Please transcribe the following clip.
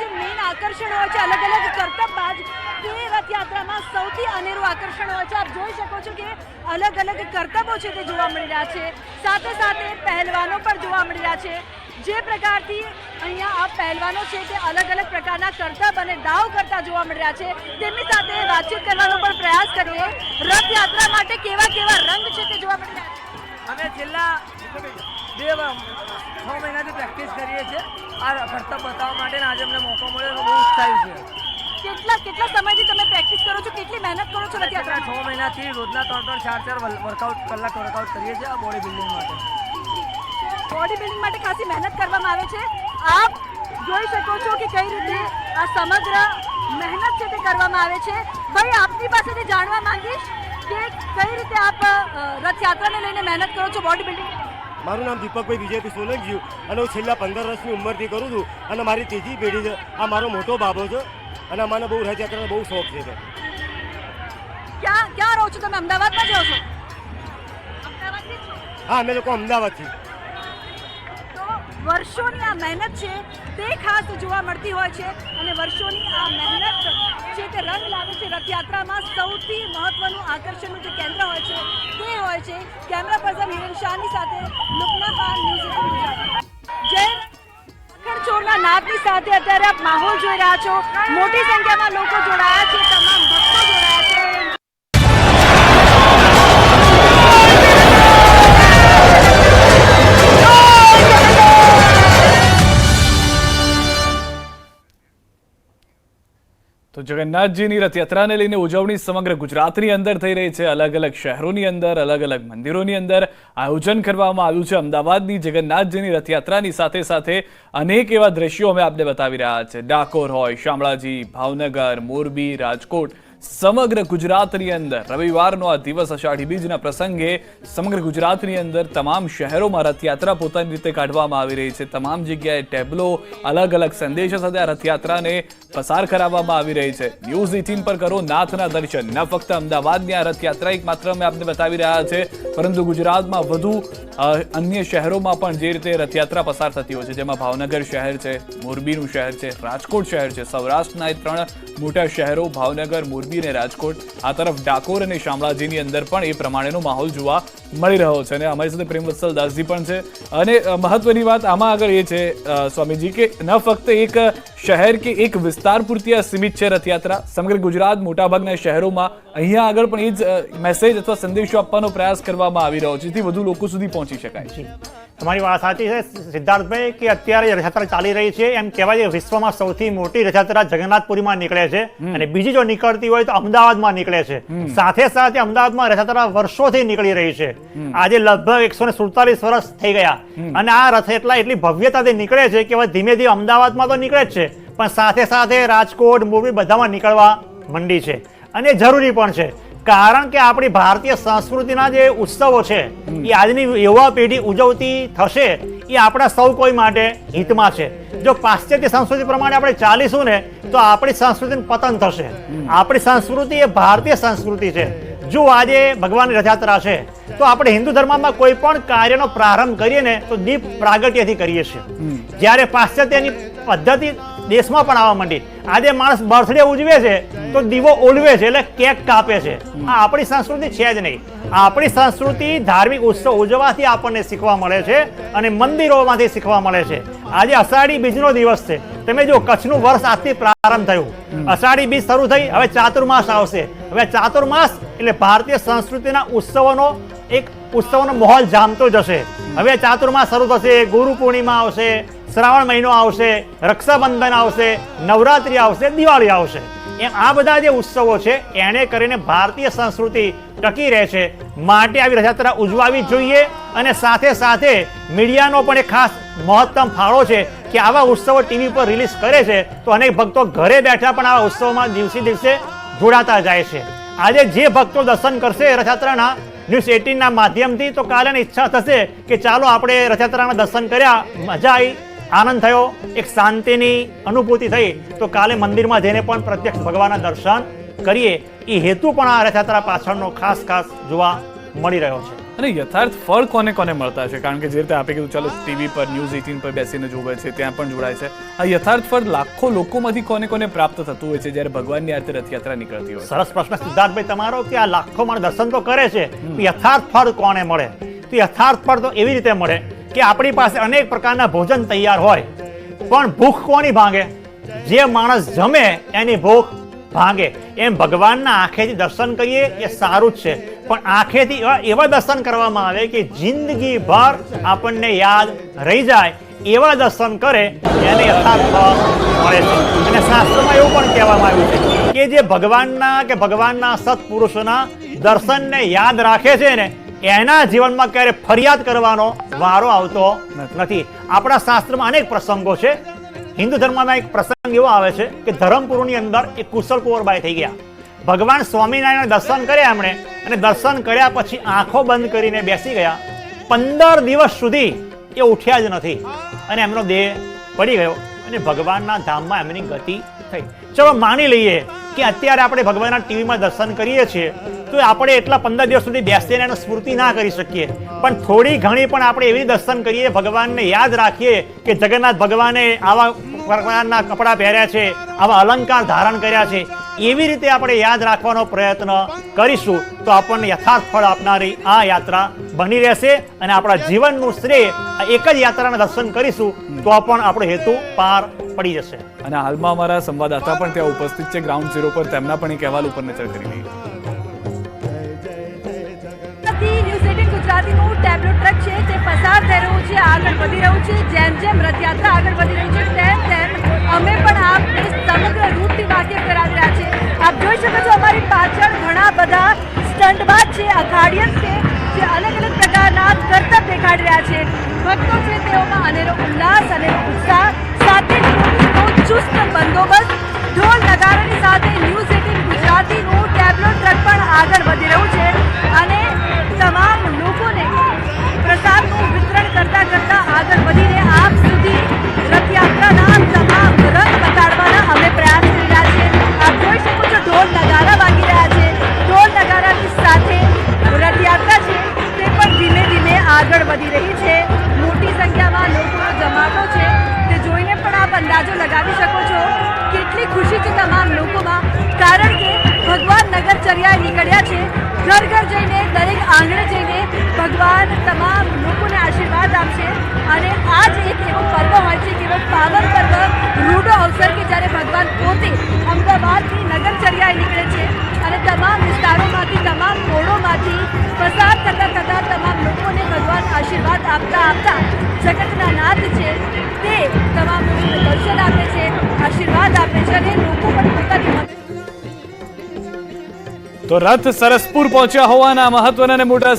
જે મેઇન આકર્ષણ હોય છે અલગ અલગ કરતબબાજ તે રથયાત્રામાં સૌથી અનેરું આકર્ષણ હોય છે, આપ જોઈ શકો છો કે અલગ અલગ કરતબો છે તે જોવા મળી રહ્યા છે. સાથે સાથે પહેલવાનો પણ જોવા મળી રહ્યા છે. જે પ્રકારથી અહીંયા આ પહેલવાનો છે તે અલગ અલગ પ્રકારના કરતબ અને દાવ કરતા જોવા મળી રહ્યા છે. તેમની સાથે વાતચીત કરવાનો પણ પ્રયાસ કરીએ. રથયાત્રા માટે કેવા કેવા રંગ છે તે જોવા મળી રહ્યા છે? અમે છેલ્લા બે છ મહિનાથી પ્રેક્ટિસ કરીએ છીએ. આ કરતબ બતાવવા માટે આજે અમને મોકો મળ્યો બહુ ઉત્સાહી છે. કેટલા કેટલા સમયથી તમે પ્રેક્ટિસ કરો છો? કેટલી મહેનત કરો છો? નથી રથયાત્રા છ મહિનાથી રોજના ત્રણ ત્રણ ચાર ચાર વર્કઆઉટ કલાક વર્કઆઉટ કરીએ છીએ આ બોડી બિલ્ડિંગ માટે. બોડી બિલ્ડિંગ માટે ખાસી મહેનત કરવામાં આવે છે. આપ જોઈ શકો છો કે કઈ રીતે આ સમગ્ર મહેનત છે તે કરવામાં આવે છે. ભાઈ આપની પાસેથી જાણવા માંગીશ કે કઈ રીતે આપ રથયાત્રાને લઈને મહેનત કરો છો બોડી બિલ્ડિંગ મારું નામ દીપકભાઈ વિજયભાઈ સોલંકી અને હું છેલ્લા પંદર વર્ષની ઉંમરથી કરું છું અને મારી ત્રીજી પેઢી છે. આ મારો મોટો બાબો છે અને મને બહુ રથયાત્રાનો બહુ શોખ છે ક્યાં ક્યાં રહો છો તમે? અમદાવાદમાં જ રહો છો? હા અમે લોકો અમદાવાદથી. વર્ષોની આ મહેનત છે, તે ખાસ જોવા મળતી હોય છે અને વર્ષોની આ મહેનત છે તે રંગ લાવે છે રથયાત્રામાં સૌથી મહત્વનું આકર્ષણનું જે કેન્દ્ર હોય છે, તે હોય છે કેમેરા પર્સન હિરેન શાહની સાથે લુકના ખાન ન્યૂઝ જય ચોરના નાદની સાથે અત્યારે આપ માહોલ જોઈ રહ્યા છો. મોટી સંખ્યામાં લોકો જોડાયા છે. તો જગન્નાથજીની રથયાત્રાને લઈને ઉજવણી સમગ્ર ગુજરાતની અંદર થઈ રહી છે. અલગ અલગ શહેરોની અંદર, અલગ અલગ મંદિરોની અંદર આયોજન કરવામાં આવ્યું છે. અમદાવાદની જગન્નાથજીની રથયાત્રાની સાથે સાથે અનેક એવા દ્રશ્યો અમે આપને બતાવી રહ્યા છે. ડાકોર હોય, શામળાજી, ભાવનગર, મોરબી, રાજકોટ સમગ્ર ગુજરાતની અંદર રવિવારનો આ દિવસ અષાઢી બીજના પ્રસંગે સમગ્ર ગુજરાતની અંદર તમામ શહેરોમાં રથયાત્રા પોતાની રીતે કાઢવામાં આવી રહી છે. તમામ જગ્યાએ ટેબલો અલગ અલગ સંદેશો સાથે આ રથયાત્રાને પસાર કરાવવામાં આવી રહી છે. ન્યૂઝ એટીન પર કરો નાથના દર્શન. ન ફક્ત અમદાવાદની આ રથયાત્રા એક અમે આપને બતાવી રહ્યા છે, પરંતુ ગુજરાતમાં વધુ અન્ય શહેરોમાં પણ જે રીતે રથયાત્રા પસાર થતી હોય છે, જેમાં ભાવનગર શહેર છે, મોરબીનું શહેર છે, રાજકોટ શહેર છે, સૌરાષ્ટ્રના એ ત્રણ મોટા શહેરો, ભાવનગર, મોરબી અને રાજકોટ, આ તરફ ડાકોર અને શામળાજીની અંદર પણ એ પ્રમાણેનો માહોલ જોવા મળી રહ્યો છે અને અમારી સાથે પ્રેમવત્સલ દાસજી પણ છે. અને મહત્વની વાત આમાં આગળ એ છે સ્વામીજી, કે ન ફક્ત એક શહેર કે એક વિસ્તાર પૂરતી આ સીમિત છે રથયાત્રા. સમગ્ર ગુજરાત મોટાભાગના શહેરોમાં અહીંયા આગળ પણ એ જ મેસેજ અથવા સંદેશો આપવાનો પ્રયાસ કરવામાં આવી રહ્યો છે, જેથી વધુ લોકો સુધી પહોંચી શકાય. જી. તમારી વાત સાચી છે. સિદ્ધાર્થભાઈ કે અત્યારે રથયાત્રા ચાલી રહી છે એમ કહેવાય છે વિશ્વમાં સૌથી મોટી રથયાત્રા જગન્નાથપુરીમાં નીકળે છે. અને બીજી જો નીકળતી હોય તો અમદાવાદમાં નીકળે છે. સાથે સાથે અમદાવાદમાં રથયાત્રા વર્ષોથી નીકળી રહી છે. આજે લગભગ એકસો ને સુડતાલીસ વર્ષ થઈ ગયા. અને આ રથ એટલા એટલી ભવ્યતાથી નીકળે છે કે ધીમે ધીમે અમદાવાદમાં તો નીકળે જ છે. પણ સાથે સાથે રાજકોટ મોરબી બધામાં નીકળવા મંડી છે. અને જરૂરી પણ છે. કારણ કે આપણી ભારતીય સંસ્કૃતિના જે ઉત્સવો છે એ આજની યુવા પેઢી ઉજવતી થશે એ આપણા સૌ કોઈ માટે હિતમાં છે. જો પાશ્ચાત્ય સંસ્કૃતિ પ્રમાણે આપણે ચાલીશું ને તો આપણી સંસ્કૃતિનું પતન થશે. આપણી સંસ્કૃતિ એ ભારતીય સંસ્કૃતિ છે. જો આજે ભગવાનની રથયાત્રા છે તો આપણે હિન્દુ ધર્મમાં કોઈ પણ કાર્યનો પ્રારંભ કરીએ ને તો દીપ પ્રાગટ્યથી કરીએ છીએ. જ્યારે પાશ્ચાત્યની પદ્ધતિ દેશમાં પણ આવવા માંડી. આજે માણસ બર્થડે ઉજવે છે તો દીવો ઓલવે છે એટલે કેક કાપે છે. આ આપણી સંસ્કૃતિ છે જ નહીં. આપણી સંસ્કૃતિ ધાર્મિક ઉત્સવ ઉજવવાથી આપણને શીખવા મળે છે અને મંદિરોમાંથી શીખવા મળે છે. આજે અષાઢી બીજનો દિવસ છે. તમે જો કચ્છનું વર્ષ આજથી પ્રારંભ થયું. અષાઢી બીજ શરૂ થઈ હવે ચાતુર્માસ આવશે. હવે ચાતુર્માસ એટલે ભારતીય સંસ્કૃતિના ઉત્સવોનો એક ઉત્સવનો માહોલ જામતો જશે. હવે ચાતુર્માસ શરૂ થશે ગુરુ પૂર્ણિમા આવશે શ્રાવણ મહિનો આવશે, રક્ષાબંધન આવશે, નવરાત્રિ આવશે, દિવાળી આવશે. એમ આ બધા જે ઉત્સવો છે, એને કરીને ભારતીય સંસ્કૃતિ ટકી રહે છે. માટે આવી રથયાત્રા ઉજવાવી જોઈએ અને સાથે સાથે મીડિયાનો પણ એક ખાસ મહત્તમ ફાળો છે કે આવા ઉત્સવો ટીવી પર રિલીઝ કરે છે, તો અનેક ભક્તો ઘરે બેઠા પણ આવા ઉત્સવમાં દિવસે દિવસે જોડાતા જાય છે. આજે જે ભક્તો દર્શન કરશે રથયાત્રાના ન્યૂઝ એટીનના માધ્યમથી, તો કાલે ઈચ્છા થશે કે ચાલો આપણે રથયાત્રાના દર્શન કર્યા, મજા આવી. આનંદ થયો એક શાંતિની અનુભૂતિ થઈ. તો કાલે મંદિરમાં જઈને પણ પ્રત્યક્ષ ભગવાનના દર્શન કરીએ. એ હેતુ પણ આ રથયાત્રા પાછળનો ખાસ ખાસ જોવા મળી રહ્યો છે. અને યથાર્થ ફળ કોને કોને મળતા છે? કારણ કે જે રીતે આપે કીધું ચાલો ટીવી પર ન્યૂઝ એટીન પર બેસીને જોવે છે ત્યાં પણ જોડાય છે. આ યથાર્થ ફળ લાખો લોકોમાંથી કોને કોને પ્રાપ્ત થતું હોય છે જ્યારે ભગવાનની આરતી રથયાત્રા નીકળતી હોય સરસ પ્રશ્ન સિદ્ધાર્થભાઈ તમારો કે આ લાખો માણસ દર્શન તો કરે છે. યથાર્થ ફળ કોને મળે? તો યથાર્થ ફળ તો એવી રીતે મળે કે આપણી પાસે અનેક પ્રકારના ભોજન તૈયાર હોય, પણ ભૂખ કોની ભાંગે? જે માણસ જમે, એની ભૂખ ભાંગે. એમ ભગવાનના આંખેથી દર્શન કરીએ એ સારું જ છે. પણ આંખેથી એવા દર્શન કરવામાં આવે કે જિંદગી ભર આપણને યાદ રહી જાય, એવા દર્શન કરે એને યથાર્થ મળે છે. અને શાસ્ત્રમાં એવું પણ કહેવામાં આવ્યું છે કે જે ભગવાનના, કે ભગવાનના સત્પુરુષોના દર્શનને યાદ રાખે છે ને એના જીવનમાં ક્યારે ફરિયાદ કરવાનો વારો આવતો નથી. આપણા શાસ્ત્રમાં અનેક પ્રસંગો છે. હિન્દુ ધર્મમાં એક પ્રસંગ એવો આવે છે કે ધરમપુરની અંદર એક કુશળ કુંવરબાઈ થઈ ગયા. ભગવાન સ્વામિનારાયણ દર્શન કર્યા એમણે અને દર્શન કર્યા પછી આંખો બંધ કરીને બેસી ગયા. પંદર દિવસ સુધી એ ઉઠ્યા જ નથી અને એમનો દેહ પડી ગયો અને ભગવાનના ધામમાં એમની ગતિ થઈ. ચલો માની લઈએ કે અત્યારે આપણે ભગવાનના ટીવીમાં દર્શન કરીએ છીએ તો આપણે એટલા પંદર દિવસ સુધી બેસીને એનો સ્મૃતિ ના કરી શકીએ. પણ થોડી ઘણી પણ આપણે એવી દર્શન કરીએ, ભગવાનને યાદ રાખીએ કે જગન્નાથ ભગવાને આવા પ્રકારના કપડાં પહેર્યા છે, આવા અલંકાર ધારણ કર્યા છે. એવી રીતે આપણે યાદ રાખવાનો પ્રયત્ન કરીશું તો આપણને યથાર્થ ફળ આપનારી આ યાત્રા બની રહેશે અને આપણા જીવનનું શ્રેય એક જ યાત્રાના દર્શન કરીશું તો પણ આપણો હેતુ પાર પડી જશે. અને હાલમાં અમારા સંવાદદાતા પણ ત્યાં ઉપસ્થિત છે. ગ્રાઉન્ડ ઝીરો પર તેમના પણ એક અહેવાલ ઉપર નજર કરી થી એટીન ટેબ્લો ટ્રક છે, તે પસાર થઈ રહ્યું છે, આગળ વધી રહ્યું છે, જેમ જેમ રથયાત્રા આગળ વધી રહી છે, તેમ તેમ અમે પણ આપને સમગ્ર રૂટથી વાકેફ કરાવી રહ્યા છે આપ જોઈ શકો છો અમારી પાછળ ઘણા બધા સ્ટંટબાજ છે, અખાડિયન છે, જે અલગ અલગ પ્રકારના કરતબ દેખાડી રહ્યા છે. ભક્તો છે તેઓમાં અનેરો ઉલ્લાસ અને ઉત્સાહ, સાથે ચુસ્ત બંદોબસ્ત, ઢોલ નગારાની સાથે ન્યૂઝ એટીન ગુજરાતીનું ટેબ્લો ટ્રક પણ આગળ વધી રહ્યું છે. તો રથ સરસપુર પહોંચ્યા હોવાના મહત્વના અને મોટા